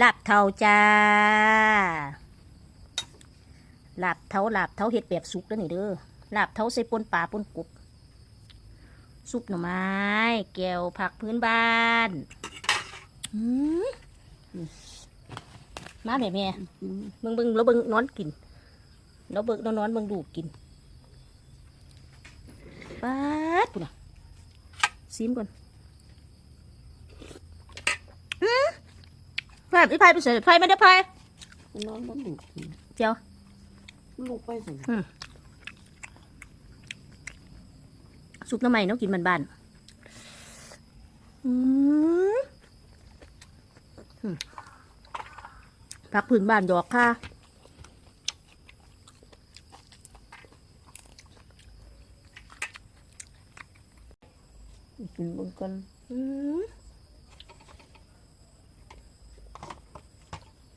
ลาบเทาจ้าลาบเทาลาบเทาเห็ดแบบสุกแล้วนี่เด้อลาบเทาใส่ปนปลาปนกบซุปหน่อไม้ แก้วผักพื้นบ้านมาแม่แม่เบิ่งเบิ่งแล้วเบิ่งนอนกินแล้วเบิ่งแล้วนอนเบิ่งดูกกินป๊าดปุ่นอะซิมก่อน ไฟไอ้ไฟไปเสียไฟไม่ได้ไฟนอนมันลูกกินเจียวมันลูกไปสิซุปน้ำใหม่น้องกินมันบ้านๆอืมอืมผักพื้นบ้านดอกค่ะกินเบิ่งกันอืม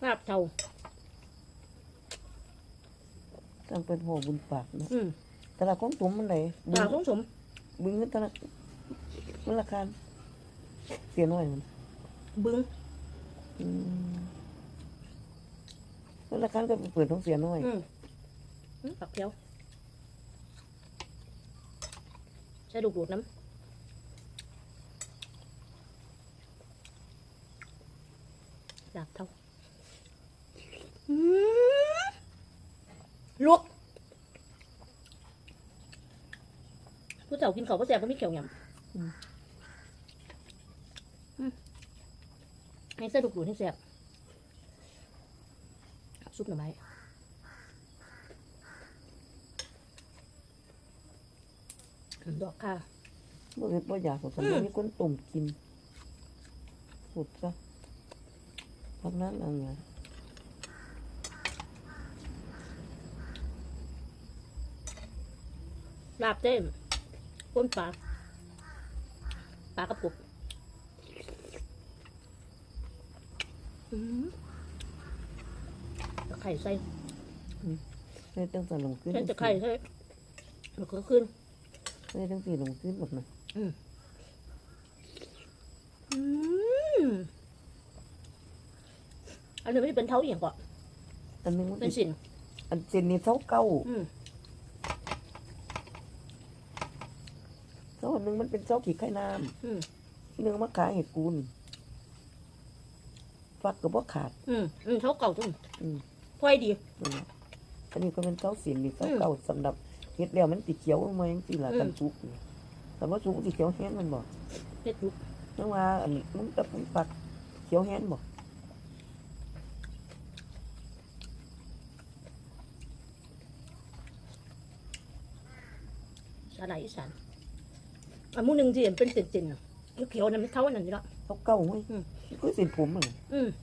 ลาบเทาตั้งเป็นหัวบุญปากเนาะอืมแต่ละของผมมันไหนปลาสมสมบึงเงินแต่ละมันราคาเสียน้อยมันบึ้งอืมมันราคาก็เปิดท้องเสียน้อยอืมอืมผักเจียวใช้ดูกดูดน้ำลาบเทาอืม ลวกผู้เจ้ากินเขาวก็แซ่บก็มีเขียวหยำอืมให้ใส่ดูกดูดให้แซ่บซุปหน่อไม้ดอกค่ะบ่เฮ็ดบ่อยากหรอกสมมติมีคนต้มกินสุดซะพักนั้นเอะไร ลาบเต้มก้นปลาปลากระปุกอืมตะไคร่ใส่ได้ตั้งแต่ลงขึ้นใส่ตะไคร่ใส่แล้วก็ขึ้นได้ตั้งแต่ลงขึ้นหมดนะอืมอันนี้ไม่ได้เป็นเท้าอหย่างก่อนอันนึงมันเป็นสินอันเจนนี่เท่าเก้า อืมเท่าอันนึงมันเป็นเท่าขี้ไข่น้อืมำเนื้อมะขามเห็ดกูลฟักก็บ่ขาด อืมอืมเท้าเก่าจังอืมค่อยดี นั่นแหละอันนี้ก็เป็นเท่าเสียนนี่เท่าอืม เก่าสำหรับเห็ดแล้วมันติเขียวลงมาจังซี่ล่ะอืมกันสุกนี่แต่ว่าสุกสิเขียวแห้งมันบ่เล็ดลุกนึกว่าอันนี้มันกับมันฟักเขียวแห้งบ่สาหร่ายอีสาน อันหมูหนึ่งที่เห็นเป็นเส้นๆน่ะเขียวๆนั่นไม่เท่าอันนั้นอยู่แล้วเท่าเก้าเว้ยอืม คือเส้นผมอะอืมเ